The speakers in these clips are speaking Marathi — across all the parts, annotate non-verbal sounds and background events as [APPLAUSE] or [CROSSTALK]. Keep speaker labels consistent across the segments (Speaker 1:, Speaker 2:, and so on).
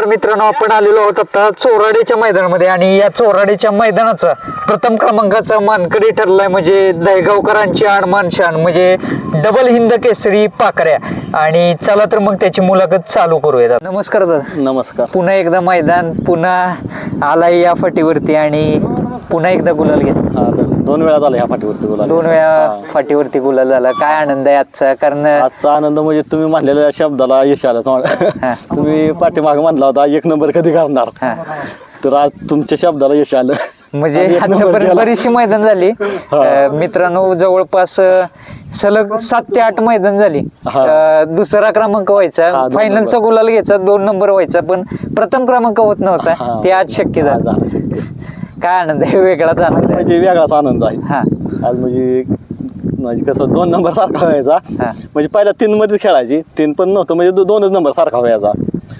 Speaker 1: नमस्कार मित्रांनो आपण आलेलो आहोत आता चोराडीच्या मैदानामध्ये आणि या चोराडीच्या मैदानाचा प्रथम क्रमांकाचा मानकरी ठरलाय म्हणजे दहेगावकरांची आडमान शान म्हणजे डबल हिंद केसरी पाकऱ्या. आणि चला तर मग त्याची मुलाखत चालू करूया नमस्कार दादा.
Speaker 2: नमस्कार.
Speaker 1: पुन्हा एकदा मैदान पुन्हा आलाय या फाटीवरती आणि पुन्हा एकदा गुलाल घेत
Speaker 2: द- दोन वेळा झाला ह्या पाठीवरती बोला
Speaker 1: दोन वेळा फाटीवरती गुलाल झाला. काय आनंद आहे आजचा? कारण
Speaker 2: आजचा आनंद म्हणजे तुम्ही म्हणलेल्या शब्दाला यश आलं तुम्हाला. तुम्ही पाठीमाग म्हणला होता एक नंबर कधी करणार. तर आज तुमच्या शब्दाला यश आलं.
Speaker 1: म्हणजे आतापर्यंत. बरीचशी मैदान झाली. मित्रांनो जवळपास सलग सात ते आठ मैदान झाली. दुसरा क्रमांक व्हायचा. फायनलचा. गुलाल घ्यायचा दोन नंबर व्हायचा पण प्रथम क्रमांक होत नव्हता. ते आज शक्य झालं. काय आनंद आहे? वेगळाच आनंद आहे.
Speaker 2: म्हणजे वेगळाच आनंद आहे.
Speaker 1: हा.
Speaker 2: आज म्हणजे म्हणजे कसं दोन नंबर सारखा व्हायचा.
Speaker 1: हा.
Speaker 2: म्हणजे पहिल्या तीन मध्ये खेळायची. तीन पण नव्हतं. म्हणजे दो- दोनच नंबर सारखा व्हायचा.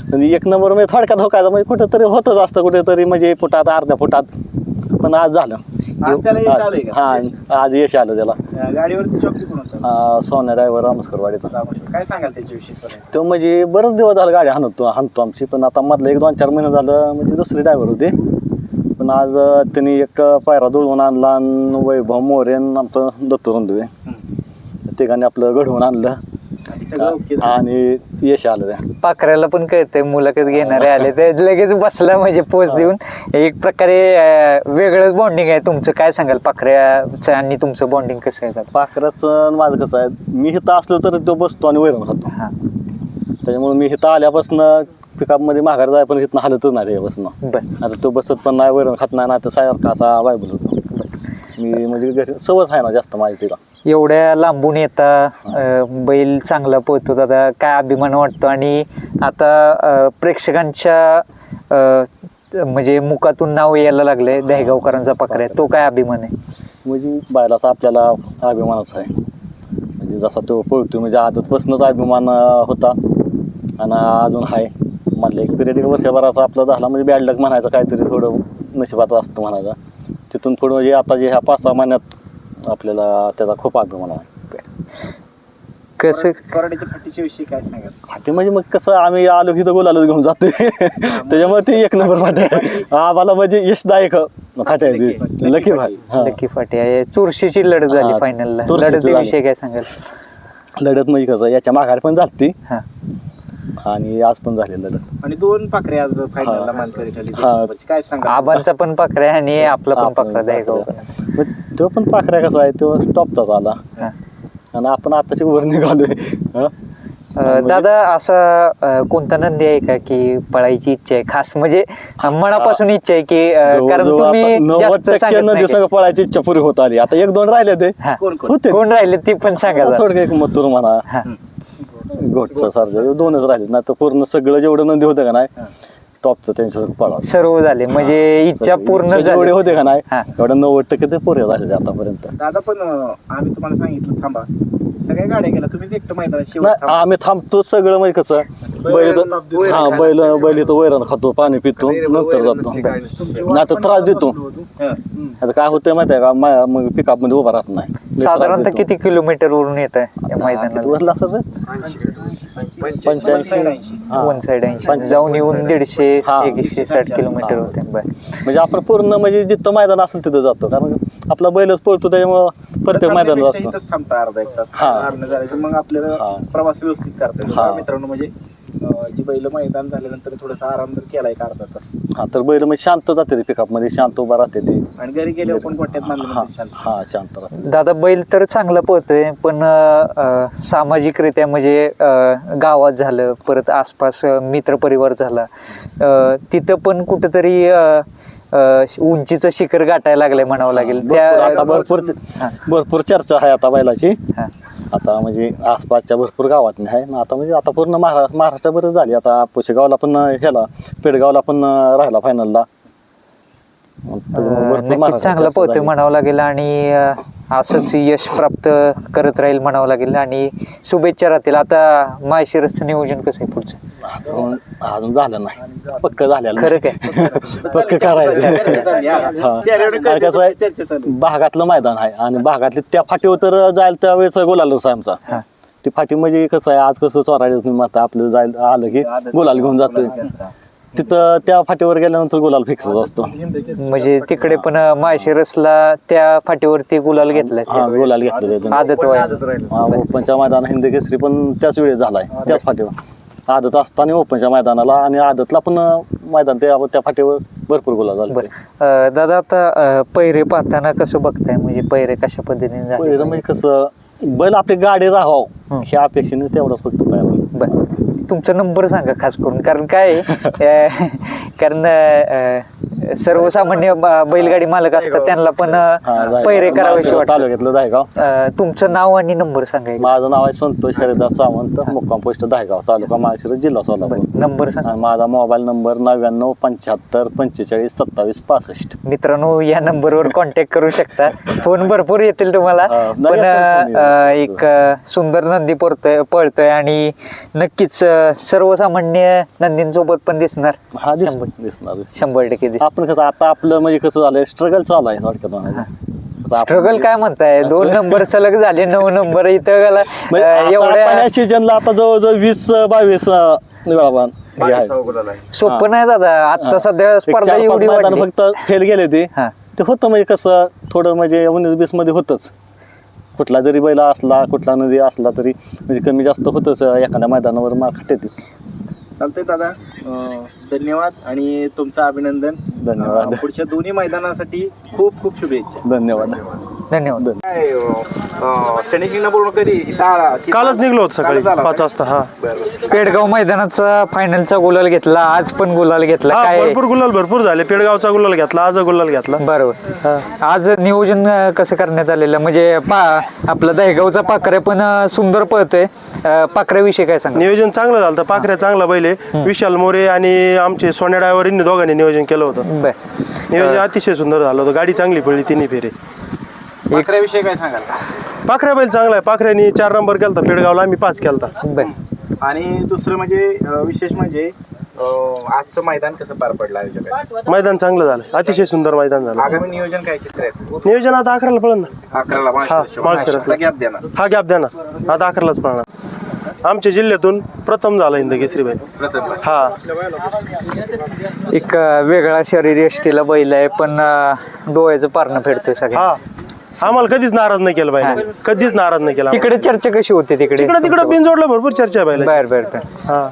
Speaker 2: म्हणजे एक नंबर म्हणजे थोडक्यात धोकायचा. म्हणजे कुठेतरी होतच असतं. कुठेतरी म्हणजे फुटात अर्ध्या फुटात. पण आज झालं.
Speaker 3: आज त्याला यश आलंय का?
Speaker 2: हा आज यश आलं त्याला.
Speaker 3: अं, गाडीवरती चौकी कोण होतं
Speaker 2: आ, सोन्या ड्रायव्हर रामस्करवाडीचा
Speaker 3: काय सांगाल त्याच्याविषयी थोडं?
Speaker 2: तो म्हणजे बरेच दिवस झालं गाडी हाणतो हाणतो आमची. पण आता मधलं एक दोन चार महिने झालं म्हणजे दुसरे ड्रायव्हर होते. पण आज त्यांनी एक पायरा जुळवून आणला आणि वैभव मोरेन आमचं दत्तू रंधुवे तिघांनी आपलं घडवून आणलं.
Speaker 3: आणि
Speaker 2: यश आलं त्या.
Speaker 1: पाखऱ्याला पण कळतंय मुलाखत घेणारे आले ते. लगेच बसला म्हणजे पोच देऊन. एक प्रकारे वेगळंच बॉन्डिंग आहे तुमचं. काय सांगाल? पाखऱ्याचं आणि तुमचं बॉन्डिंग कसं आहे?
Speaker 2: पाखराचं माझं कसं आहे मी इथं असलो तर तो बसतो आणि वैरण खातो.
Speaker 1: हा.
Speaker 2: त्याच्यामुळे मी इथं आल्यापासून पिकअपमध्ये माघार जाय पण इथनं हालतच नाही त्याच्यापासून.
Speaker 1: बर.
Speaker 2: आता तो बसत पण नाही वैरण खात नाही ना तर सारखा असा बायबल होतो मी म्हणजे घरी सवच आहे ना जास्त माझी तिला.
Speaker 1: एवढ्या लांबून येता अं, बैल चांगला पोहतो दादा काय अभिमान वाटतो? आणि आता अं, प्रेक्षकांच्या अं, म्हणजे मुखातून नाव यायला लागलंय दहेगावकरांचा पाखऱ्या तो काय अभिमान आहे?
Speaker 2: म्हणजे बैलाचा आपल्याला अभिमानच आहे. म्हणजे जसा तो पळतो म्हणजे आदतपासूनच अभिमान अं, होता. आणि अजून आहे मधल्या एक पिरियड एक वर्षभराचा आपला झाला म्हणजे बॅड लक म्हणायचं काहीतरी थोडं नशिबात असतं म्हणायचं. तिथून पुढं म्हणजे आता जे ह्या पाच सहा महिन्यात आपल्याला त्याचा खूप अभिमान आहे
Speaker 1: कसं?
Speaker 3: कोराडीच्या फाटीच्या विषयी काय सांगाल?
Speaker 2: फाटी म्हणजे मग कसं आम्ही आलो की तर गोलालाच घेऊन जाते त्याच्यामुळे ते एक नंबर फाटे आम्हाला म्हणजे यशदायक फाटे आहे ते. लकी भाई हां.
Speaker 1: लकी फाटी आहे. चुरशीची लढत झाली
Speaker 2: हा,
Speaker 1: फायनलला
Speaker 2: चुरशीची
Speaker 1: लढतीविषयी
Speaker 2: झाली.
Speaker 1: काय सांगाल?
Speaker 2: लढत म्हणजे कसं याच्या माघारी पण
Speaker 1: हा.
Speaker 2: आणि आज पण झाली लढत
Speaker 3: आणि दोन पाखरे आज फायनलला. मानकरी ठरली
Speaker 2: हा.
Speaker 3: नंबरची. काय सांगाल
Speaker 1: आबांचा पण पाखऱ्या आणि आपला पण
Speaker 2: आपण. मग तो पण पाखऱ्या कसा आहे तो टॉपचाच आला
Speaker 1: हा.
Speaker 2: आणि आपण आताची वर निघालोय हं?
Speaker 1: अं, दादा असा अं, कोणता नंदी आहे का की पळायची इच्छा आहे खास म्हणजे मनापासून इच्छा आहे की अं, कारण
Speaker 2: जवळजवळ
Speaker 1: तुम्ही
Speaker 2: आता नव्वद
Speaker 1: जास्त सांगत
Speaker 2: टक्के
Speaker 1: नाही
Speaker 2: नदी सगळं पळायची इच्छा पुरी होत आली आता एक दोन राहिले ते
Speaker 1: हा.
Speaker 3: कोण कोण
Speaker 2: होते
Speaker 1: कोण राहिले ती पण सांगा जरा.
Speaker 2: थोडं एक मथुर म्हणा
Speaker 1: हा.
Speaker 2: घोटचा सारखं दोनच राहिले नाही तर पूर्ण सगळं जेवढं नंदी होतं का नाही टॉपचं त्यांच्या सगळं पळा
Speaker 1: सर्व झाले. म्हणजे इच्छा पूर्ण
Speaker 2: जेवढे होते का नाही
Speaker 1: हा.
Speaker 2: एवढं नव्वद टक्के ते पुरे झाले आतापर्यंत.
Speaker 3: दादा पण आम्ही तुम्हाला सांगितलं थांबा. सगळ्या गाड्या गेल्या. तुम्हीच एकटं मैदानात शेवट
Speaker 2: नाही
Speaker 3: थांबा.
Speaker 2: आम्ही थांबतो सगळं म्हणजे कसं बैल इथं- हा बैल बैल इथं वैरण खातो पाणी पितो नंतर जातो. नाही तर त्रास देतो.
Speaker 3: हं.
Speaker 2: आता काय होतंय माहिती आहे का? मा- मग पिकअपमध्ये उभा राहत नाही. लय त्रास
Speaker 1: साधारणतः
Speaker 2: देतो.
Speaker 1: किती किलोमीटर वरून येत आहे या
Speaker 2: आता
Speaker 1: मैदानाला?
Speaker 2: वरला असं रे? पंच्याऐंशी. हा.
Speaker 1: वन साइड ऐंशी
Speaker 2: पंच्याऐंशी.
Speaker 1: जाऊन येऊन दीडशे
Speaker 2: हा.
Speaker 1: एकशे साठ किलोमीटर होते. बर.
Speaker 2: म्हणजे आपण पूर्ण म्हणजे जिथं मैदान असेल तिथं जातो. कारण आपला बैलच पळतो त्याच्यामुळं प्रत्येक मैदानात असतो.
Speaker 3: इथंच थांबता अर्धा एक तास.
Speaker 2: हा.
Speaker 3: झालं की मग आपल्याला. प्रवास व्यवस्थित करता येतो.
Speaker 2: हा.
Speaker 3: हा, मित्रांनो म्हणजे अं, जी बैल मैदान झाल्यानंतर थोडासा आराम जर केलाय एक अर्धा तास.
Speaker 2: हा तर बैल म्हणजे शांत जाते ते पिकअपमध्ये शांत उभा राहते ते.
Speaker 3: आणि घरी गेल्यावर पण गोट्यात
Speaker 2: हा
Speaker 3: शांत.
Speaker 2: हा शांत राहते
Speaker 1: दादा बैल तर चांगला पळतोय पण अं, सामाजिकरित्या म्हणजे अं, गावात झालं परत आसपास अं, मित्रपरिवार झाला अं, तिथं पण कुठंतरी अं, उंचीचं शिखर गाठायला लागलंय म्हणावं लागेल.
Speaker 2: भरपूर आता
Speaker 1: त्या
Speaker 2: भरपूर
Speaker 1: हा.
Speaker 2: भरपूर चर्चा आहे आता बैलाची.
Speaker 1: हा.
Speaker 2: आता म्हणजे आसपासच्या भरपूर गावात आहे. आता म्हणजे आता पूर्ण महाराष्ट्र महाराष्ट्रभर झाली. आता पुशेगावला पण ह्याला पेडगावला पण राहिला फायनलला
Speaker 1: अं, नक्कीच चांगला पोहतोय म्हणावं लागेल. आणि अं, असंच यश प्राप्त करत राहील म्हणावं लागेल. आणि शुभेच्छा राहतील. आता माहेशिरसचं नियोजन कसं आहे पुढचं?
Speaker 2: अजून अजून झालं नाही. पक्क झालेलं
Speaker 1: खरं. काय? [LAUGHS]
Speaker 2: पक्क करायचं.
Speaker 3: हा.
Speaker 2: आणि कसं आहे, भागातलं मैदान आहे. आणि भागातले त्या फाटीवर तर जायला त्यावेळेस गोलालच आहे आमचा. ती फाटी म्हणजे कसं आहे आज कसं चोरायचं तुम्ही आता आपलं जायला आलं की गुलाल घेऊन जातोय. तिथं त्या फाटीवर गेल्यानंतर गुलाल फिक्सच असतो.
Speaker 1: म्हणजे तिकडे पण माळशिरसला त्या फाटीवरती गुलाल घेतलाय.
Speaker 2: हा गुलाल आहेत.
Speaker 1: आदत वय.
Speaker 2: हा, ओपनच्या मैदान हिंद केसरी पण त्याच वेळी झालाय त्याच फाटीवर. आदत असताना ओपनच्या मैदानाला आणि आदतला पण मैदान त्या त्या फाटीवर भरपूर गुलाल झाले
Speaker 1: बर. अं, दादा आता अं, पैरे पाहताना कसं बघताय? म्हणजे पैरे कशा पद्धतीने झाले?
Speaker 2: पहिलं म्हणजे कसं बैल आपली गाडी राहावं
Speaker 1: हं.
Speaker 2: ह्या अपेक्षेने तेवढंच फक्त पाहिलं
Speaker 1: बर. तुमचा नंबर सांगा खास करून. कारण काय [LAUGHS] कारण सर्वसामान्य ब- बैलगाडी मालक असतात त्यांना पण अं, पैरे वाटतात.
Speaker 2: तालुक्यातलं दहेगाव
Speaker 1: अं, तुमचं नाव आणि नंबर सांगा.
Speaker 2: माझं नाव आहे संतोष हरिदास सावंत मुक्काम पोस्ट दहेगाव तालुका माळशिरस जिल्हा सोलापूर.
Speaker 1: बरं, नंबर सांगा.
Speaker 2: आणि माझा मोबाईल नंबर नव्याण्णव पंच्याहत्तर पंचेचाळीस सत्तावीस पासष्ट.
Speaker 1: मित्रांनो या नंबरवर कॉन्टॅक्ट करू शकता. फोन भरपूर येतील तुम्हाला.
Speaker 2: हा, नाही
Speaker 1: पण
Speaker 2: फोन
Speaker 1: अं. एक अं, सुंदर नंदी पळतोय पळतोय आणि नक्कीच अं, सर्वसामान्य नंदींसोबत पण दिसणार.
Speaker 2: हा दिस
Speaker 1: शंभर
Speaker 2: दिसणार दिसणार.
Speaker 1: शंभर टक्के दिसणार.
Speaker 2: आपण कसं आता आपलं म्हणजे कसं झालंय स्ट्रगल चालू आहे थोडक्यात म्हणायचं. कसं आपण-
Speaker 1: स्ट्रगल काय म्हणताय? दोन नंबर सलग झाले नऊ नंबर इथं गेला.
Speaker 2: म्हणजे
Speaker 1: अं,
Speaker 2: असं आपण
Speaker 1: एवढ्या
Speaker 2: या सीजनला आता जवळजवळ वीस बावीस अं, हे आहे.
Speaker 1: सोपं नाही दादा. आता सध्या
Speaker 2: एक
Speaker 1: स्पर्धा एवढी
Speaker 2: मैदान
Speaker 1: वाढली.
Speaker 2: फक्त फेल गेले ते.
Speaker 1: हा.
Speaker 2: ते होतं म्हणजे कसं थोडं म्हणजे उन्नीस बीसमध्ये होतच. कुठला जरी बैला असला कुठला नदी असला तरी म्हणजे कमी जास्त होतच एखाद्या मैदानावर मार खातेच
Speaker 3: चालतंय दादा. अं, धन्यवाद आणि तुमचं अभिनंदन.
Speaker 2: धन्यवाद.
Speaker 3: पुढच्या दोन्ही मैदानासाठी खूप खूप शुभेच्छा.
Speaker 2: धन्यवाद.
Speaker 1: धन्यवाद.
Speaker 4: कालच निघलो होतो सकाळी पाच? वाजता हा.
Speaker 1: पेडगाव मैदानाचा फायनलचा गुलाल घेतला आज पण गुलाल घेतला
Speaker 4: हा,
Speaker 1: काय?
Speaker 4: भरपूर गुलाल भरपूर झाले. पेडगावचा गुलाल घेतला आज गुलाल घेतला.
Speaker 1: बरोबर. आज नियोजन अं, कसं करण्यात आलेलं? म्हणजे पा आपला दहेगावचा पाखऱ्या पण अं, सुंदर पळतोय. अं, पाखऱ्याविषयी काय सांगा
Speaker 4: नियोजन चांगलं झालं होतं. पाखऱ्या चांगला बैल विशाल मोरे आणि आमचे सोन्या ड्रायव्हर यांनी दोघांनी नियोजन केलं होतं.
Speaker 1: बर.
Speaker 4: नियोजन अतिशय सुंदर झालं होतं. गाडी चांगली पडली तिन्ही फेरे.
Speaker 3: पाखऱ्याविषयी काय सांगाल?
Speaker 4: पाखऱ्या बैल चांगला आहे. पाखऱ्यानी चार नंबर केलता पेडगावला आम्ही पाच केलता.
Speaker 1: बर.
Speaker 3: आणि दुसरं म्हणजे अं, विशेष म्हणजे अं, आजचं मैदान कसं पार पडलं आयोजकांनी?
Speaker 4: मैदान चांगलं झालं. अतिशय सुंदर मैदान झालं.
Speaker 3: आगामी नियोजन काय चित्र आहे?
Speaker 4: नियोजन आता अकराला पळण ना
Speaker 3: अकराला
Speaker 4: हा, माळशिरसला.
Speaker 3: गॅप देणार.
Speaker 4: हा गॅप द्या ना आता अकरालाच पळणार. आमच्या जिल्ह्यातून प्रथम झाला हिंद केसरी बैल
Speaker 3: प्रथम
Speaker 4: हा.
Speaker 1: एक अं, वेगळा शरीर यष्टीला बैल आहे पण अं, डोळ्याचं पारणं फेडतोय
Speaker 4: हा.
Speaker 1: सगळ्या
Speaker 4: आम्हाला कधीच नाराज नाही केलं पाहिजे कधीच नाराज नाही केला
Speaker 1: तिकडे चर्चा कशी होती तिकडे?
Speaker 4: तिकडे तिकडे बिनजोडला भरपूर चर्चा आहे.
Speaker 1: बर बर बर.
Speaker 4: हा.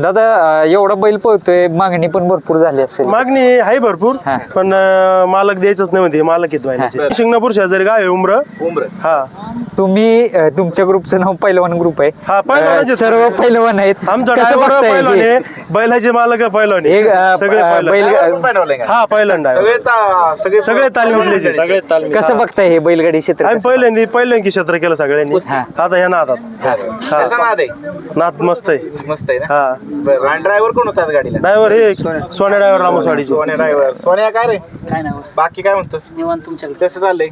Speaker 1: दादा अं, एवढा बैल पळतोय मागणी पण भरपूर झाली असेल.
Speaker 4: मागणी आहे भरपूर
Speaker 1: हा.
Speaker 4: पण अं, मालक द्यायचंच नाही म्हणते मालक येत व्हायचे शिंगणापूर शेजारी गाव आहे उमर.
Speaker 3: उम्र.
Speaker 4: हा.
Speaker 1: तुम्ही अं, तुमच्या ग्रुपचं नाव पैलवान ग्रुप आहे.
Speaker 4: हा, पैलवानाचे
Speaker 1: अं, सर्व पैलवान आहेत.
Speaker 4: आमचा
Speaker 1: कसं
Speaker 4: ड्रायव्हर
Speaker 1: बघताय
Speaker 4: पहिलवान
Speaker 1: हे?
Speaker 4: आहे बैलाचे मालक पहिलवान
Speaker 1: एक, अं,
Speaker 4: सगळे
Speaker 1: अं,
Speaker 4: पहिलवान.
Speaker 1: बैल-?
Speaker 4: हा
Speaker 3: ता- सगळे
Speaker 4: सगळे तालमीतले सगळे तालमी
Speaker 1: कसं बघताय हे बैलगाडी क्षेत्र
Speaker 4: आम्ही
Speaker 1: कसं?
Speaker 4: पहिल्यांदा पहिल्यांदा क्षेत्र केलं सगळ्यांनी.
Speaker 1: हा.
Speaker 4: आता ह्या नादात.
Speaker 3: कसं नाद आहे?
Speaker 4: नाद मस्त आहे.
Speaker 3: मस्त आहे ना?
Speaker 4: हा.
Speaker 3: बरं आणि ड्रायव्हर कोण होता आज गाडीला?
Speaker 4: ड्रायव्हर हे सोन्या. ड्रायव्हर रामसवाडीचे
Speaker 3: सोन्या ड्रायव्हर सोन्या काय रे?
Speaker 5: काय नाव?
Speaker 3: बाकी काय म्हणतोस?
Speaker 5: निवांत तुमच्याकडे.
Speaker 3: कसं चाललंय?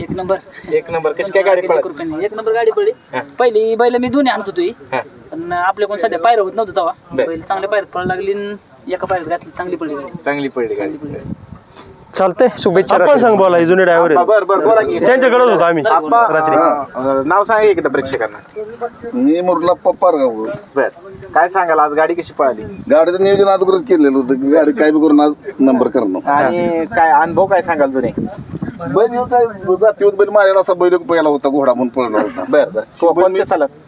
Speaker 5: एक नंबर.
Speaker 3: एक नंबर. कशी काय गाडी पळत
Speaker 5: कृपेने एक नंबर गाडी पडली. पहिली बैल मी दोन्ही आणत होतो
Speaker 3: हा.
Speaker 5: पण आपल्या कोण सध्या पायऱ्या होत नव्हतं तेव्हा.
Speaker 3: बर.
Speaker 5: बैल चांगल्या पायऱ्यात पळायला लागली एका पायऱ्यात घातली. चांगली पडली गाडी.
Speaker 3: चांगली पडली गाडी.
Speaker 1: चालतंय शुभेच्छा
Speaker 4: आपण. सांग बोला जुने ड्रायव्हर
Speaker 3: बर बर बोला की.
Speaker 4: त्यांच्याकडेच होतो आम्ही
Speaker 3: आप्पा,
Speaker 4: रात्री.
Speaker 3: अं, नाव सांगा एकदा प्रेक्षकांना.
Speaker 6: मी मुरला पप्पारगाव.
Speaker 3: बर. काय सांगाल आज गाडी कशी पळाली?
Speaker 6: गाडीचं नियोजन अगोदरच केलेलं होतं की गाडी काय बी करून आज नंबर करणं
Speaker 3: आणि काय अनुभव काय सांगाल जुने?
Speaker 6: बैल ह्यो काय जातीवर बैल माझ्याकडे असा बैल पहिला होता घोडा म्हणून पळणार होता.
Speaker 3: बर बर. कोणत्या सालात
Speaker 6: अं,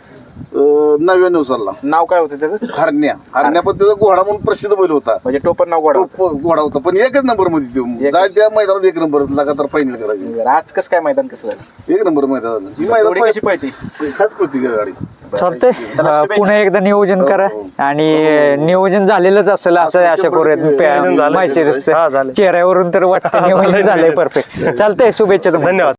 Speaker 6: नव्याण्णव सालला.
Speaker 3: नाव काय होतं त्याचं?
Speaker 6: हरण्या. हरण्या पण त्याचा घोडा म्हणून प्रसिद्ध बैल होता.
Speaker 3: म्हणजे टोपण नाव गोडा
Speaker 6: तो प- घोडा होता पण एकच नंबरमध्ये तो. जाय त्या मैदानात एक नंबर लगातार फायनल करायची.
Speaker 3: बरं, आज कसं काय मैदान कसं झालं?
Speaker 6: एक नंबर मैदान. ही
Speaker 3: थोडी कशी
Speaker 6: मैदान
Speaker 3: पळती?
Speaker 6: खास पडती का गाडी?
Speaker 1: चालतंय. अं, पुन्हा एकदा नियोजन करा. आणि नियोजन झालेलंच असेल असं आशा करूयात
Speaker 4: झालंय.
Speaker 1: माहिती
Speaker 4: हा, झालंय.
Speaker 1: चेहऱ्यावरून तर वाटतं [LAUGHS] नियोजन झालंय. परफेक्ट चालतंय शुभेच्छा तुम्हाला.
Speaker 4: धन्यवाद.